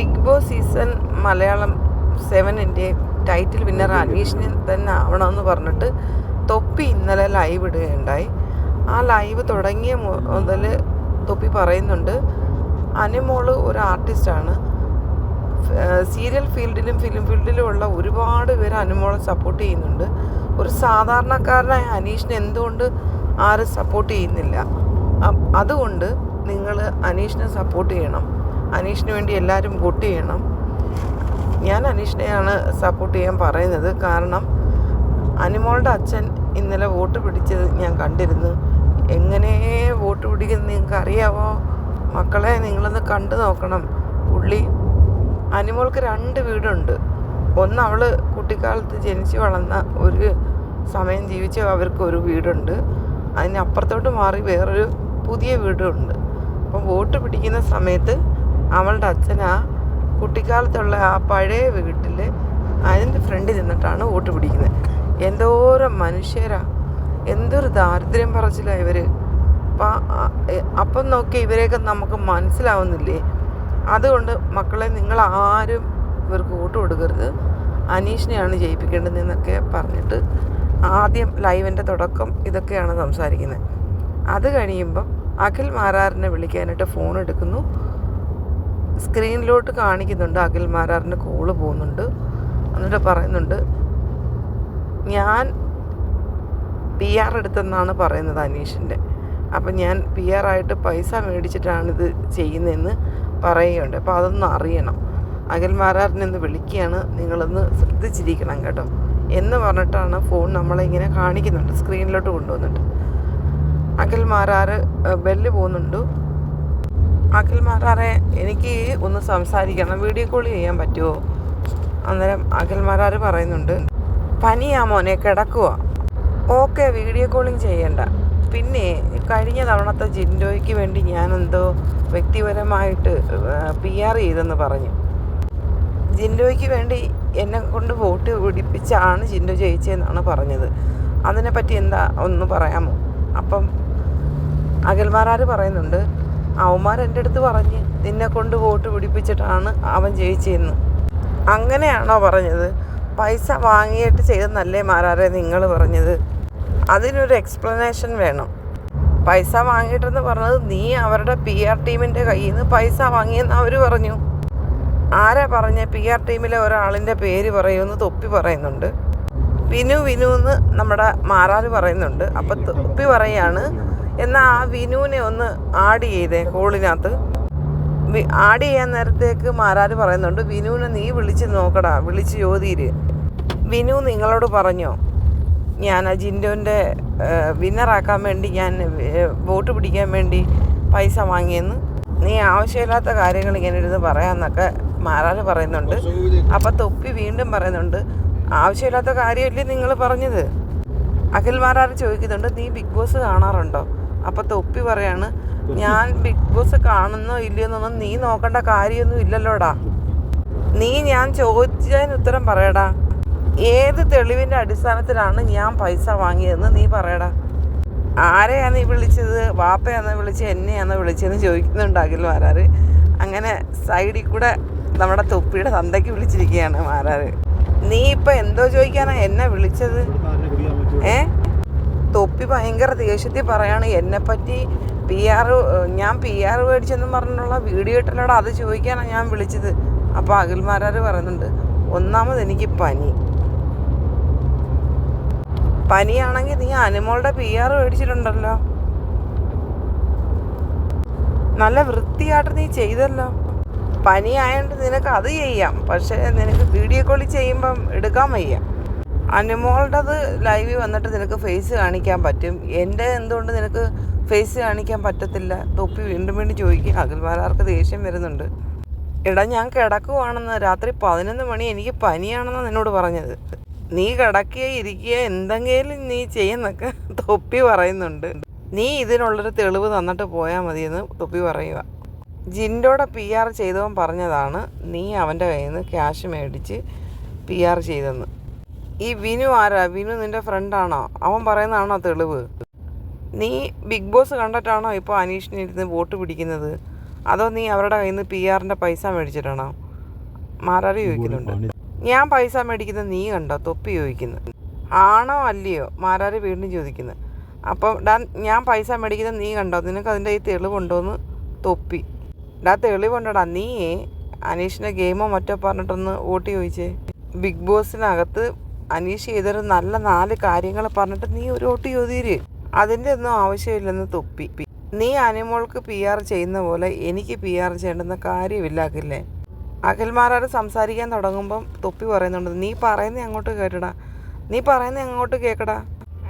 Big Boss season Malayalam സെവനിന്റെ title winner അനീഷിനെ തന്നെ ആവണമെന്ന് പറഞ്ഞിട്ട് തൊപ്പി ഇന്നലെ ലൈവ് ഇടുകയുണ്ടായി. ആ ലൈവ് തുടങ്ങിയ മുതൽ തൊപ്പി പറയുന്നുണ്ട്. അനുമോൾ ഒരു ആർട്ടിസ്റ്റാണ്. സീരിയൽ ഫീൽഡിലും ഫിലിം ഫീൽഡിലും ഉള്ള ഒരുപാട് പേര് അനുമോളെ സപ്പോർട്ട് ചെയ്യുന്നുണ്ട്. ഒരു സാധാരണക്കാരനായ അനീഷിനെ എന്തുകൊണ്ട് ആരും സപ്പോർട്ട് ചെയ്യുന്നില്ല? അതുകൊണ്ട് നിങ്ങൾ അനീഷിനെ സപ്പോർട്ട് ചെയ്യണം. അനീഷിന് വേണ്ടി എല്ലാവരും വോട്ട് ചെയ്യണം. ഞാൻ അനീഷിനെയാണ് സപ്പോർട്ട് ചെയ്യാൻ പറയുന്നത്. കാരണം അനിമോളുടെ അച്ഛൻ ഇന്നലെ വോട്ട് പിടിച്ചത് ഞാൻ കണ്ടിരുന്നു. എങ്ങനെ വോട്ട് പിടിക്കുന്നത് നിങ്ങൾക്ക് അറിയാവോ? മക്കളെ നിങ്ങളൊന്ന് കണ്ടു നോക്കണം. പുള്ളി അനിമോൾക്ക് രണ്ട് വീടുണ്ട്. ഒന്ന് അവൾ കുട്ടിക്കാലത്ത് ജനിച്ചു വളർന്ന ഒരു സമയം ജീവിച്ച അവർക്ക് ഒരു വീടുണ്ട്. അതിനപ്പുറത്തോട്ട് മാറി വേറൊരു പുതിയ വീടുണ്ട്. അപ്പം വോട്ട് പിടിക്കുന്ന സമയത്ത് അവളുടെ അച്ഛനാ കുട്ടിക്കാലത്തുള്ള ആ പഴയ വീട്ടിൽ അതിന്റെ ഫ്രണ്ടിൽ നിന്നിട്ടാണ് വോട്ട് പിടിക്കുന്നത്. എന്തോരം മനുഷ്യരാ. എന്തൊരു ദാരിദ്ര്യം പറച്ചില്ല ഇവർ അപ്പം അപ്പം നോക്കി ഇവരെയൊക്കെ നമുക്ക് മനസ്സിലാവുന്നില്ലേ? അതുകൊണ്ട് മക്കളെ നിങ്ങൾ ആരും ഇവർക്ക് വോട്ട് കൊടുക്കരുത്. അനീഷിനെയാണ് ജയിപ്പിക്കേണ്ടതെന്നൊക്കെ പറഞ്ഞിട്ട് ആദ്യം ലൈവിന്റെ തുടക്കം ഇതൊക്കെയാണ് സംസാരിക്കുന്നത്. അത് കഴിയുമ്പം അഖിൽ മാരാറിനെ വിളിക്കാനായിട്ട് ഫോൺ എടുക്കുന്നു. സ്ക്രീനിലോട്ട് കാണിക്കുന്നുണ്ട്. അഖിൽ മാരാറിന്റെ കോൾ പോകുന്നുണ്ട്. എന്നിട്ട് പറയുന്നുണ്ട് ഞാൻ പി ആർ എടുത്തെന്നാണ് പറയുന്നത് അനീഷിന്റെ. അപ്പം ഞാൻ പി ആർ ആയിട്ട് പൈസ മേടിച്ചിട്ടാണിത് ചെയ്യുന്നതെന്ന് പറയുകയുണ്ട്. അപ്പോൾ അതൊന്ന് അറിയണം. അഖിൽ മാരാറിനെ ഒന്ന് വിളിക്കുകയാണ്. നിങ്ങളൊന്ന് ശ്രദ്ധിച്ചിരിക്കണം കേട്ടോ. എന്ന് പറഞ്ഞിട്ടാണ് ഫോൺ നമ്മളെ ഇങ്ങനെ കാണിക്കുന്നുണ്ട് സ്ക്രീനിലോട്ട് കൊണ്ടുവന്നിട്ട്. അഖിൽ ബെല്ല് പോകുന്നുണ്ട്. അഖിൽ മാരാറെ എനിക്ക് ഒന്ന് സംസാരിക്കണം. വീഡിയോ കോൾ ചെയ്യാൻ പറ്റുമോ അന്നേരം അഖിൽ മാറാറ് പറയുന്നുണ്ട്. പനിയാ മോനെ കിടക്കുക ഓക്കെ വീഡിയോ കോളിങ് ചെയ്യണ്ട. പിന്നെ കഴിഞ്ഞ തവണത്തെ ജിൻഡോയ്ക്ക് വേണ്ടി ഞാനെന്തോ വ്യക്തിപരമായിട്ട് പി ആർ ചെയ്തെന്ന് പറഞ്ഞു. ജിൻഡോയ്ക്ക് വേണ്ടി എന്നെ കൊണ്ട് വോട്ട് പിടിപ്പിച്ചാണ് ജിൻഡോ ജയിച്ചതെന്നാണ് പറഞ്ഞത്. അതിനെപ്പറ്റി എന്താ ഒന്ന് പറയാമോ? അപ്പം അഖിൽമാരാർ പറയുന്നുണ്ട് അവന്മാർ എന്റെ അടുത്ത് പറഞ്ഞ് നിന്നെ കൊണ്ട് വോട്ട് പിടിപ്പിച്ചിട്ടാണ് അവൻ ജയിച്ചതെന്ന് അങ്ങനെയാണോ പറഞ്ഞത്? പൈസ വാങ്ങിയിട്ട് ചെയ്തെന്നല്ലേ മാരാരെ നിങ്ങൾ പറഞ്ഞത്? അതിനൊരു എക്സ്പ്ലനേഷൻ വേണം. പൈസ വാങ്ങിയിട്ടെന്ന് പറഞ്ഞത് നീ അവരുടെ പി ആർ ടീമിന്റെ കയ്യിൽ നിന്ന് പൈസ വാങ്ങിയെന്ന് അവർ പറഞ്ഞു. ആരാ പറഞ്ഞ പി ആർ ടീമിലെ ഒരാളിന്റെ പേര് പറയുമെന്ന് തൊപ്പി പറയുന്നുണ്ട്. വിനു വിനു എന്ന് നമ്മുടെ മാറാറ് പറയുന്നുണ്ട്. അപ്പം തൊപ്പി പറയാണ് എന്നാൽ ആ വിനുവിനെ ഒന്ന് ആഡ് ചെയ്തേ കോളിനകത്ത് ആഡ് ചെയ്യാൻ നേരത്തേക്ക് മാരാര് പറയുന്നുണ്ട് വിനുവിനെ നീ വിളിച്ച് നോക്കടാ വിളിച്ച് ചോദിയിര് വിനു നിങ്ങളോട് പറഞ്ഞോ ഞാൻ ആ വിന്നറാക്കാൻ വേണ്ടി ഞാൻ വോട്ട് പിടിക്കാൻ വേണ്ടി പൈസ വാങ്ങിയെന്ന്. നീ ആവശ്യമില്ലാത്ത കാര്യങ്ങൾ ഇങ്ങനെ ഇരുന്ന് പറയാമെന്നൊക്കെ മാരാര് പറയുന്നുണ്ട്. അപ്പം തൊപ്പി വീണ്ടും പറയുന്നുണ്ട് ആവശ്യമില്ലാത്ത കാര്യമല്ലേ നിങ്ങൾ പറഞ്ഞത്? അഖിൽ മാരാർ ചോദിക്കുന്നുണ്ട് നീ ബിഗ് ബോസ് കാണാറുണ്ടോ? അപ്പം തൊപ്പി പറയാണ് ഞാൻ ബിഗ് ബോസ് കാണുന്നോ ഇല്ലയോ എന്നൊന്നും നീ നോക്കേണ്ട കാര്യമൊന്നും ഇല്ലല്ലോടാ. നീ ഞാൻ ചോദിച്ചതിന് ഉത്തരം പറയടാ. ഏത് തെളിവിന്റെ അടിസ്ഥാനത്തിലാണ് ഞാൻ പൈസ വാങ്ങിയതെന്ന് നീ പറയടാ. ആരെയാണ് നീ വിളിച്ചത്? വാപ്പയാന്ന് വിളിച്ചത്? എന്നെയാന്ന് വിളിച്ചതെന്ന് ചോദിക്കുന്നുണ്ടാകില്ല മാരാറ് അങ്ങനെ സൈഡിൽ കൂടെ നമ്മുടെ തൊപ്പിയുടെ തന്തയ്ക്ക് വിളിച്ചിരിക്കുകയാണ് മാരാറ് നീ ഇപ്പം എന്തോ ചോദിക്കാനാ? എന്നെ വിളിച്ചത്? ഏ? തൊപ്പി ഭയങ്കര ദേഷ്യത്തിൽ പറയാണ് എന്നെപ്പറ്റി പി ആർ ഞാൻ പി ആർ മേടിച്ചെന്ന് പറഞ്ഞുള്ള വീഡിയോ ഇട്ടല്ലോടെ അത് ചോദിക്കാനാണ് ഞാൻ വിളിച്ചത്. അപ്പോൾ അഖിൽമാരാർ പറയുന്നുണ്ട് ഒന്നാമത് എനിക്ക് പനി. പനിയാണെങ്കിൽ നീ അനുമോളുടെ പി ആർ മേടിച്ചിട്ടുണ്ടല്ലോ. നല്ല വൃത്തിയായിട്ട് നീ ചെയ്തല്ലോ. പനി ആയതുകൊണ്ട് നിനക്ക് അത് ചെയ്യാം പക്ഷേ നിനക്ക് വീഡിയോ കോളിൽ ചെയ്യുമ്പം എടുക്കാൻ വയ്യ. അനുമോളുടേത് ലൈവിൽ വന്നിട്ട് നിനക്ക് ഫേസ് കാണിക്കാൻ പറ്റും. എന്റെ എന്തുകൊണ്ട് നിനക്ക് ഫേസ് കാണിക്കാൻ പറ്റത്തില്ല? തൊപ്പി വീണ്ടും വീണ്ടും ചോദിക്കും. അഖിൽമാരാർക്ക് ദേഷ്യം വരുന്നുണ്ട്. എടാ ഞാൻ കിടക്കുവാണെന്ന് രാത്രി പതിനൊന്ന് മണി എനിക്ക് പനിയാണെന്നാണ് നിന്നോട് പറഞ്ഞത്. നീ കിടക്കുക ഇരിക്കുക എന്തെങ്കിലും നീ ചെയ്യുന്നൊക്കെ തൊപ്പി പറയുന്നുണ്ട്. നീ ഇതിനുള്ളൊരു തെളിവ് തന്നിട്ട് പോയാൽ മതിയെന്ന് തൊപ്പി പറയുക. ജിൻഡോടെ പി ആർ ചെയ്തവൻ പറഞ്ഞതാണ് നീ അവന്റെ കയ്യിൽ നിന്ന് ക്യാഷ് മേടിച്ച് പി ആർ ചെയ്തെന്ന്. ഈ വിനു ആരാ? വിനു നിന്റെ ഫ്രണ്ടാണോ അവൻ പറയുന്നതാണോ തെളിവ്? നീ ബിഗ് ബോസ് കണ്ടിട്ടാണോ ഇപ്പോൾ അനീഷിനെ ഇരുന്ന് വോട്ട് പിടിക്കുന്നത്? അതോ നീ അവരുടെ കയ്യിൽ നിന്ന് പി ആറിന്റെ പൈസ മേടിച്ചിട്ടാണോ? മാരാര് ചോദിക്കുന്നുണ്ട്. ഞാൻ പൈസ മേടിക്കുന്നത് നീ കണ്ടോ? തൊപ്പി ചോദിക്കുന്നു. ആണോ അല്ലയോ? മാരാര് വീണ്ടും ചോദിക്കുന്നു. അപ്പം ഡാ ഞാൻ പൈസ മേടിക്കുന്നത് നീ കണ്ടോ? നിനക്ക് അതിന്റെ ഈ തെളിവുണ്ടോന്ന് തൊപ്പി. ഡാ തെളിവുണ്ടോടാ? നീ അനീഷിന്റെ ഗെയിമോ മറ്റോ പറഞ്ഞിട്ടൊന്ന് വോട്ട് ചോദിച്ചേ. ബിഗ് ബോസിനകത്ത് അനീഷ് ചെയ്തൊരു നല്ല നാല് കാര്യങ്ങൾ പറഞ്ഞിട്ട് നീ ഒരു ഓട്ട് ചോദ്യര് അതിന്റെ ഒന്നും ആവശ്യമില്ലെന്ന് തൊപ്പി. നീ അനിമോൾക്ക് പി ആർ ചെയ്യുന്ന പോലെ എനിക്ക് പി ആർ ചെയ്യേണ്ടുന്ന കാര്യമില്ല അഖിലേ അഖിൽമാരോട് സംസാരിക്കാൻ തുടങ്ങുമ്പം തൊപ്പി പറയുന്നുണ്ട്. നീ പറയുന്ന അങ്ങോട്ട് കേട്ടടാ. നീ പറയുന്ന അങ്ങോട്ട് കേക്കടാ.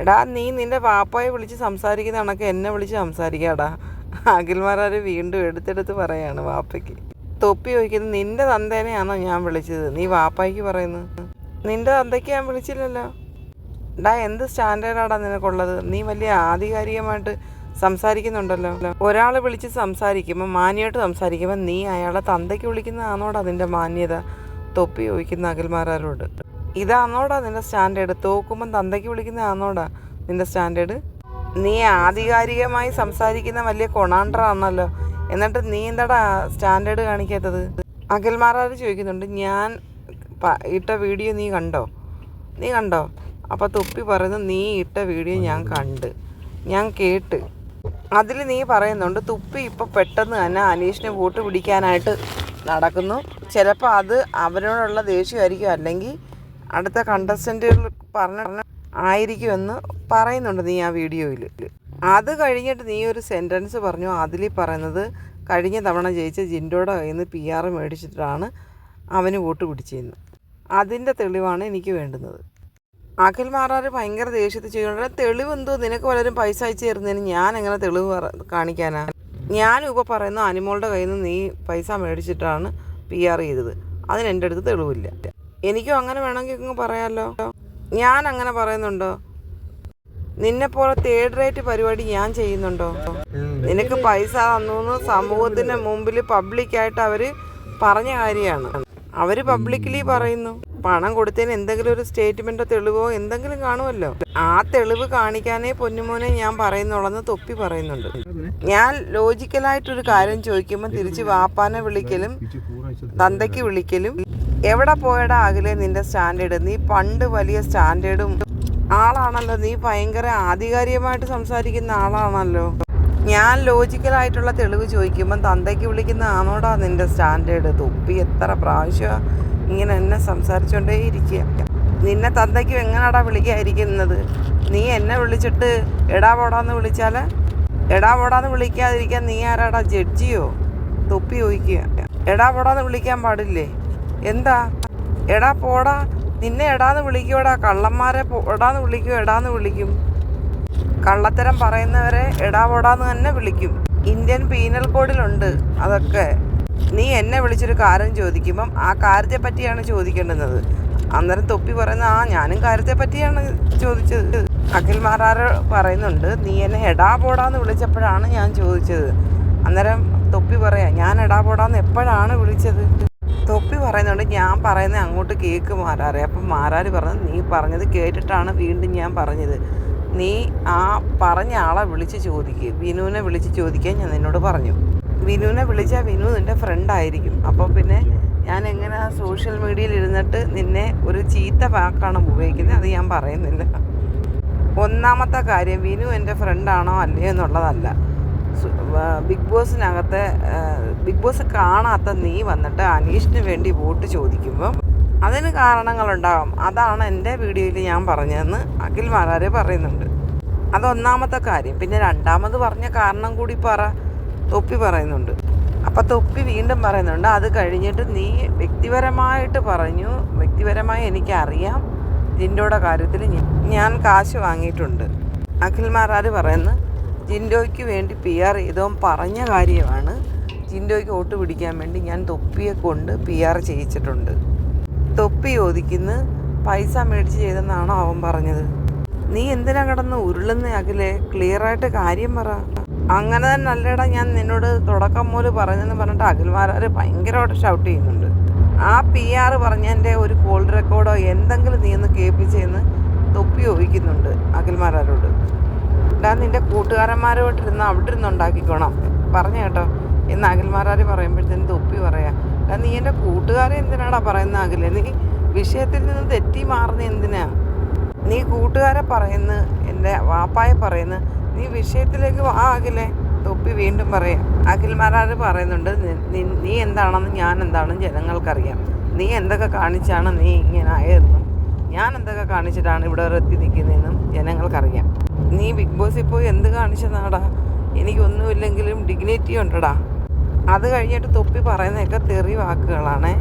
എടാ നീ നിന്റെ വാപ്പായെ വിളിച്ച് സംസാരിക്കുന്ന കണക്ക് എന്നെ വിളിച്ച് സംസാരിക്കാടാ. അഖിൽമാരാർ വീണ്ടും എടുത്തെടുത്ത് പറയാണ് വാപ്പയ്ക്ക്. തൊപ്പി ചോദിക്കുന്നത് നിന്റെ തന്തേനെയാണോ ഞാൻ വിളിച്ചത്? നീ വാപ്പായ്ക്ക് പറയുന്നത്? നിന്റെ തന്തയ്ക്ക് ഞാൻ വിളിച്ചില്ലല്ലോ. ഡാ എന്ത് സ്റ്റാൻഡേർഡാടാ നിനക്കുള്ളത്? നീ വലിയ ആധികാരികമായിട്ട് സംസാരിക്കുന്നുണ്ടല്ലോ. ഒരാളെ വിളിച്ച് സംസാരിക്കുമ്പോൾ മാന്യമായിട്ട് സംസാരിക്കുമ്പോൾ നീ അയാളെ തന്തയ്ക്ക് വിളിക്കുന്നതാണോടാ നിന്റെ മാന്യത? തൊപ്പി ചോദിക്കുന്ന അഖിൽമാരോട് ഇതാണോടാ നിന്റെ സ്റ്റാൻഡേർഡ്? തോക്കുമ്പം തന്തയ്ക്ക് വിളിക്കുന്നതാണോടാ നിന്റെ സ്റ്റാൻഡേർഡ്? നീ ആധികാരികമായി സംസാരിക്കുന്ന വലിയ കൊണാണ്ടറാണല്ലോ. എന്നിട്ട് നീ എന്താടാ സ്റ്റാൻഡേർഡ് കാണിക്കാത്തത്? അഖിൽമാരാർ ചോദിക്കുന്നുണ്ട് ഞാൻ ഇട്ട വീഡിയോ നീ കണ്ടോ? നീ കണ്ടോ? അപ്പോൾ തുപ്പി പറയുന്നു നീ ഇട്ട വീഡിയോ ഞാൻ കണ്ട്. ഞാൻ കേട്ട്. അതിൽ നീ പറയുന്നുണ്ട് തുപ്പി ഇപ്പോൾ പെട്ടെന്ന് തന്നെ അനീഷിനെ വോട്ട് പിടിക്കാനായിട്ട് നടക്കുന്നു. ചിലപ്പോൾ അത് അവരോടുള്ള ദേഷ്യമായിരിക്കും അല്ലെങ്കിൽ അടുത്ത കണ്ടസ്റ്റന്റുകൾ പറഞ്ഞ ആയിരിക്കുമെന്ന് പറയുന്നുണ്ട് നീ ആ വീഡിയോയിൽ അത് കഴിഞ്ഞിട്ട് നീ ഒരു സെന്റൻസ് പറഞ്ഞു അതിൽ പറയുന്നത് കഴിഞ്ഞ തവണ ജയിച്ച ജിൻഡോടെ കയ്യിൽ നിന്ന് പി ആർ മേടിച്ചിട്ടാണ് അവന് വോട്ട് പിടിച്ചതെന്ന് അതിന്റെ തെളിവാണ് എനിക്ക് വേണ്ടുന്നത്. അഖിൽ മാറാറ് ഭയങ്കര ദേഷ്യത്തിൽ ചെയ്യുന്നുണ്ട്. തെളിവ് എന്തോ? നിനക്ക് പലരും പൈസ അയച്ചു തരുന്നതിന് ഞാൻ എങ്ങനെ തെളിവ് കാണിക്കാനാണ് ഞാൻ ഇപ്പോൾ പറയുന്ന അനിമോളുടെ കയ്യിൽ നിന്ന് നീ പൈസ മേടിച്ചിട്ടാണ് പി ആർ ചെയ്തത്. അതിന് എന്റെ അടുത്ത് തെളിവില്ല. എനിക്കും അങ്ങനെ വേണമെങ്കിൽ അങ്ങ് പറയാമല്ലോ ഞാൻ അങ്ങനെ പറയുന്നുണ്ടോ? നിന്നെപ്പോലെ തേർഡ് റേറ്റ് പരിപാടി ഞാൻ ചെയ്യുന്നുണ്ടോ? നിനക്ക് പൈസ തന്നു സമൂഹത്തിന്റെ മുമ്പിൽ പബ്ലിക്കായിട്ട് അവർ പറഞ്ഞ കാര്യമാണ്. അവർ പബ്ലിക്കലി പറയുന്നു. പണം കൊടുത്തതിന് എന്തെങ്കിലും ഒരു സ്റ്റേറ്റ്മെന്റോ തെളിവോ എന്തെങ്കിലും കാണുമല്ലോ. ആ തെളിവ് കാണിക്കാനേ പൊന്നുമോനെ ഞാൻ പറയുന്നുള്ളെന്ന് തൊപ്പി പറയുന്നുണ്ട്. ഞാൻ ലോജിക്കലായിട്ടൊരു കാര്യം ചോദിക്കുമ്പോൾ തിരിച്ച് വാപ്പാനെ വിളിക്കലും തന്തയ്ക്ക് വിളിക്കലും എവിടെ പോയടാ അകലെ നിന്റെ സ്റ്റാൻഡേർഡ്? നീ പണ്ട് വലിയ സ്റ്റാൻഡേർഡും ആളാണല്ലോ. നീ ഭയങ്കര ആധികാരികമായിട്ട് സംസാരിക്കുന്ന ആളാണല്ലോ. ഞാൻ ലോജിക്കലായിട്ടുള്ള തെളിവ് ചോദിക്കുമ്പം തന്തയ്ക്ക് വിളിക്കുന്ന ആണോടാ നിന്റെ സ്റ്റാൻഡേർഡ് തൊപ്പി എത്ര പ്രാവശ്യം ഇങ്ങനെ എന്നെ സംസാരിച്ചുകൊണ്ടേ ഇരിക്കുക നിന്നെ തന്തയ്ക്ക് എങ്ങനെയാടാ വിളിക്കാതിരിക്കുന്നത്? നീ എന്നെ വിളിച്ചിട്ട് എടാ പോടാന്ന് വിളിച്ചാൽ എടാ പോടാന്ന് വിളിക്കാതിരിക്കാൻ നീ ആരാടാ? ജഡ്ജിയോ? തൊപ്പി ചോദിക്കുക എടാ പോടാന്ന് വിളിക്കാൻ പാടില്ലേ? എന്താ? എടാ പോടാ നിന്നെ എടാന്ന് വിളിക്കുവടാ? കള്ളന്മാരെ പോടാന്ന് വിളിക്കും എടാന്ന് വിളിക്കും. കള്ളത്തരം പറയുന്നവരെ എടാവോടാന്ന് തന്നെ വിളിക്കും. ഇന്ത്യൻ പീനൽ കോഡിലുണ്ട് അതൊക്കെ. നീ എന്നെ വിളിച്ചൊരു കാര്യം ചോദിക്കുമ്പം ആ കാര്യത്തെ പറ്റിയാണ് ചോദിക്കേണ്ടുന്നത്. അന്നേരം തൊപ്പി പറയുന്ന ആ ഞാനും കാര്യത്തെ പറ്റിയാണ് ചോദിച്ചത്. അഖിൽ മാറാറ് പറയുന്നുണ്ട് നീ എന്നെ എടാ പോടാന്ന് വിളിച്ചപ്പോഴാണ് ഞാൻ ചോദിച്ചത്. അന്നേരം തൊപ്പി പറയാ ഞാൻ എടാ പോടാന്ന് എപ്പോഴാണ് വിളിച്ചത്? തൊപ്പി പറയുന്നുണ്ട് ഞാൻ പറയുന്നത് അങ്ങോട്ട് കേക്ക് മാറാറേ അപ്പം മാറാറ് പറഞ്ഞു നീ പറഞ്ഞത് കേട്ടിട്ടാണ് വീണ്ടും ഞാൻ പറഞ്ഞത്. നീ ആ പറഞ്ഞ ആളെ വിളിച്ച് ചോദിക്കുക വിനുവിനെ വിളിച്ച് ചോദിക്കാൻ ഞാൻ നിന്നോട് പറഞ്ഞു. വിനുവിനെ വിളിച്ചാൽ വിനു നിന്റെ ഫ്രണ്ട് ആയിരിക്കും. അപ്പം പിന്നെ ഞാൻ എങ്ങനെ സോഷ്യൽ മീഡിയയിൽ ഇരുന്നിട്ട് നിന്നെ ഒരു ചീത്ത വാക്കാണ് ഉപയോഗിക്കുന്നത് അത് ഞാൻ പറയുന്നില്ല. ഒന്നാമത്തെ കാര്യം വിനു എന്റെ ഫ്രണ്ടാണോ അല്ലയോ എന്നുള്ളതല്ല. ബിഗ് ബോസിനകത്തെ ബിഗ് ബോസ് കാണാത്ത നീ വന്നിട്ട് അനീഷിന് വേണ്ടി വോട്ട് ചോദിക്കുമ്പം അതിന് കാരണങ്ങളുണ്ടാകും അതാണ് എന്റെ വീഡിയോയിൽ ഞാൻ പറഞ്ഞതെന്ന് അഖിൽ മാരാർ പറയുന്നുണ്ട്. അതൊന്നാമത്തെ കാര്യം. പിന്നെ രണ്ടാമത് പറഞ്ഞ കാരണം കൂടി പറ. തൊപ്പി പറയുന്നുണ്ട്. അപ്പം തൊപ്പി വീണ്ടും പറയുന്നുണ്ട്. അത് കഴിഞ്ഞിട്ട് നീ വ്യക്തിപരമായിട്ട് പറഞ്ഞു. വ്യക്തിപരമായി എനിക്കറിയാം. ജിൻഡോയുടെ കാര്യത്തിൽ ഞാൻ കാശ് വാങ്ങിയിട്ടുണ്ട്. അഖിൽ മാരാര് പറയുന്നു ജിൻഡോയ്ക്ക് വേണ്ടി പി ആർ ചെയ്തവൻ പറഞ്ഞ കാര്യമാണ്. ജിൻഡോയ്ക്ക് വോട്ട് പിടിക്കാൻ വേണ്ടി ഞാൻ തൊപ്പിയെ കൊണ്ട് പി ആർ ചെയ്യിച്ചിട്ടുണ്ട്. തൊപ്പി ചോദിക്കുന്നു. പൈസ മേടിച്ച് ചെയ്തെന്നാണോ അവൻ പറഞ്ഞത്? നീ എന്തിനാ കിടന്ന് ഉരുളുന്ന അഖിലെ? ക്ലിയർ ആയിട്ട് കാര്യം പറ. അങ്ങനെ തന്നെ അല്ലേടാ ഞാൻ നിന്നോട് തുടക്കം മുതൽ പറഞ്ഞെന്ന് പറഞ്ഞിട്ട് അഖിൽമാരാർ ഭയങ്കരമായിട്ട് ഷൗട്ട് ചെയ്യുന്നുണ്ട്. ആ പി ആർ പറഞ്ഞതിന്റെ ഒരു കോൾ റെക്കോർഡോ എന്തെങ്കിലും നീ ഒന്ന് കേൾപ്പിച്ചെന്ന് തൊപ്പി ചോദിക്കുന്നുണ്ട് അഖിൽമാരാരോട്. ഡാ നിന്റെ കൂട്ടുകാരന്മാരുമായിട്ടിരുന്ന് അവിടെ ഇരുന്ന് ഉണ്ടാക്കിക്കോണം. പറഞ്ഞു കേട്ടോ. എന്ന് അഖിൽമാരാർ പറയുമ്പോഴത്തേനും തൊപ്പി പറയാം. നീ എന്റെ കൂട്ടുകാരെ എന്തിനാടാ പറയുന്ന ആകില്ല നീ വിഷയത്തിൽ നിന്ന് തെറ്റി മാറുന്ന എന്തിനാ? നീ കൂട്ടുകാരെ പറയുന്നു എന്റെ വാപ്പായെ പറയുന്നു. നീ വിഷയത്തിലേക്ക് വാ ആകില്ലേ തൊപ്പി വീണ്ടും പറയാം. അഖിൽമാരാർ പറയുന്നുണ്ട് നി- എന്താണെന്ന് ഞാൻ എന്താണെന്ന് ജനങ്ങൾക്കറിയാം. നീ എന്തൊക്കെ കാണിച്ചാണ് നീ ഇങ്ങനെ ആയതെന്നും ഞാൻ എന്തൊക്കെ കാണിച്ചിട്ടാണ് ഇവിടെ എത്തി നിൽക്കുന്നതെന്നും ജനങ്ങൾക്കറിയാം. നീ ബിഗ് ബോസിൽ പോയി എന്ത് കാണിച്ചതാടാ എനിക്കൊന്നുമില്ലെങ്കിലും ഡിഗ്നിറ്റി ഉണ്ടടാ. അത് കഴിഞ്ഞിട്ട് തൊപ്പി പറയുന്നതൊക്കെ തെറി വാക്കുകളാണേ.